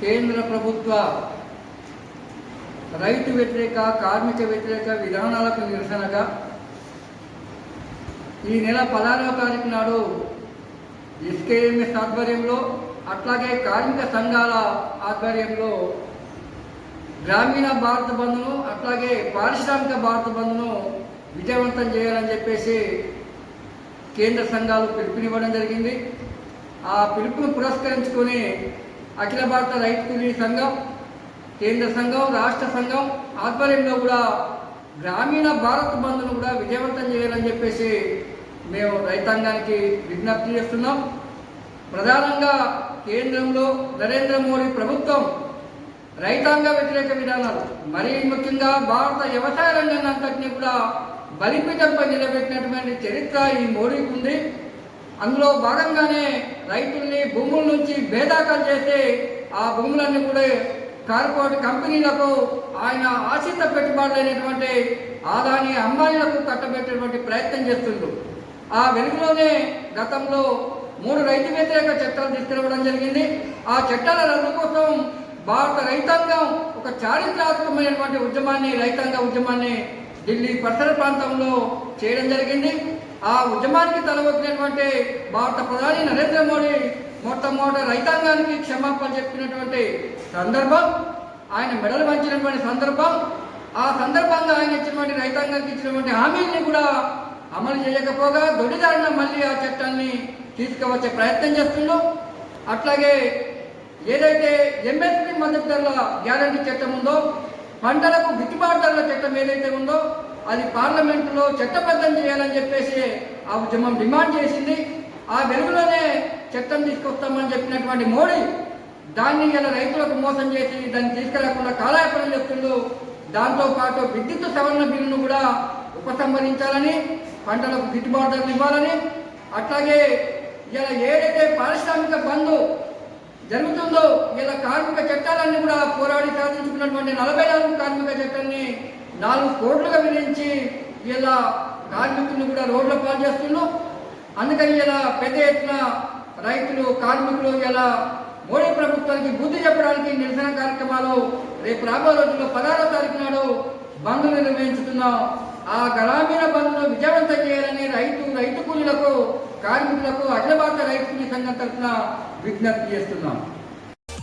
కేంద్ర ప్రభుత్వ రైతు వ్యతిరేక కార్మిక వ్యతిరేక విధానాలకు నిరసనగా ఈ నెల పదహారవ తారీఖు నాడు ఎస్కేఎంఎస్ ఆధ్వర్యంలో అట్లాగే కార్మిక సంఘాల ఆధ్వర్యంలో గ్రామీణ భారత బంద్ను అట్లాగే పారిశ్రామిక భారత బంద్ను విజయవంతం చేయాలని చెప్పేసి కేంద్ర సంఘాలు పిలుపునివ్వడం జరిగింది. ఆ పిలుపును పురస్కరించుకొని అఖిల భారత రైతు కూలీ సంఘం కేంద్ర సంఘం రాష్ట్ర సంఘం ఆధ్వర్యంలో కూడా గ్రామీణ భారత్ బంద్ను కూడా విజయవంతం చేయాలని చెప్పేసి మేము రైతాంగానికి విజ్ఞప్తి చేస్తున్నాం. ప్రధానంగా కేంద్రంలో నరేంద్ర మోడీ ప్రభుత్వం రైతాంగ వ్యతిరేక విధానాలు మరీ ముఖ్యంగా భారత వ్యవసాయ రంగాన్ని అంతటినీ కూడా బలిపీఠంపై నిలబెట్టినటువంటి చరిత్ర ఈ మోడీకి ఉంది. అందులో భాగంగానే రైతుల్ని భూముల నుంచి భేదాఖలు చేసి ఆ భూములన్నీ కూడా కార్పొరేట్ కంపెనీలకు ఆయన ఆశిత పెట్టుబడులైనటువంటి ఆదాని అంబానీలకు కట్టబెట్టేటువంటి ప్రయత్నం చేస్తుండ్రు. ఆ వెలుగులోనే గతంలో మూడు రైతు వ్యతిరేక చట్టాలు తీసుకురావడం జరిగింది. ఆ చట్టాల రద్దు కోసం భారత రైతాంగం ఒక చారిత్రాత్మకమైనటువంటి ఉద్యమాన్ని రైతాంగ ఉద్యమాన్ని ఢిల్లీ పరిసర ప్రాంతంలో చేయడం జరిగింది. ఆ ఉద్యమానికి తలవొక్కినటువంటి భారత ప్రధాని నరేంద్ర మోడీ మొట్టమొదటి రైతాంగానికి క్షమాపణ చెప్పినటువంటి సందర్భం ఆయన మెడలు పంచినటువంటి సందర్భం ఆ సందర్భంగా ఆయన ఇచ్చినటువంటి రైతాంగానికి ఇచ్చినటువంటి హామీల్ని కూడా అమలు చేయకపోగా దొడిదారిన మళ్ళీ ఆ చట్టాన్ని తీసుకువచ్చే ప్రయత్నం చేస్తుందో అట్లాగే ఏదైతే ఎంఎస్పి మద్దతు ధరల గ్యారంటీ చట్టం ఉందో పంటలకు గిట్టుబాటు ధరల చట్టం ఏదైతే ఉందో అది పార్లమెంటులో చట్టబద్ధం చేయాలని చెప్పేసి ఆ ఉద్యమం డిమాండ్ చేసింది. ఆ వెలుగులోనే చట్టం తీసుకొస్తామని చెప్పినటువంటి మోడీ దాన్ని ఇలా రైతులకు మోసం చేసి దాన్ని తీసుకురాకుండా కాలాయపన చేస్తుండు. దాంతో పాటు విద్యుత్ సవరణ బిల్లును కూడా ఉపసంహరించాలని పంటలకు గిట్టుబాటు ధరలు ఇవ్వాలని అట్లాగే ఇలా ఏదైతే పారిశ్రామిక బంధు జరుగుతుందో ఇలా కార్మిక చట్టాలన్నీ కూడా పోరాడి సాధించుకున్నటువంటి నలభై నాలుగు కార్మిక చట్టాన్ని నాలుగు కోట్లుగా విధించి ఇలా కార్మికులను కూడా రోడ్ల పాలు చేస్తున్నాం. అందుకని ఇలా పెద్ద ఎత్తున రైతులు కార్మికులు ఇలా మోడీ ప్రభుత్వానికి బుద్ధి చెప్పడానికి నిరసన కార్యక్రమాలు రేపు రాబోయే రోజుల్లో పదహారో తారీఖు నాడు బంద్ నిర్వహించుతున్నాం. ఆ గ్రామీణ బంద్ను విజయవంతం చేయాలని రైతు రైతు కూలీలకు కార్మికులకు అఖిల భారత రైతు కూలీ సంఘం తరఫున విజ్ఞప్తి చేస్తున్నాం.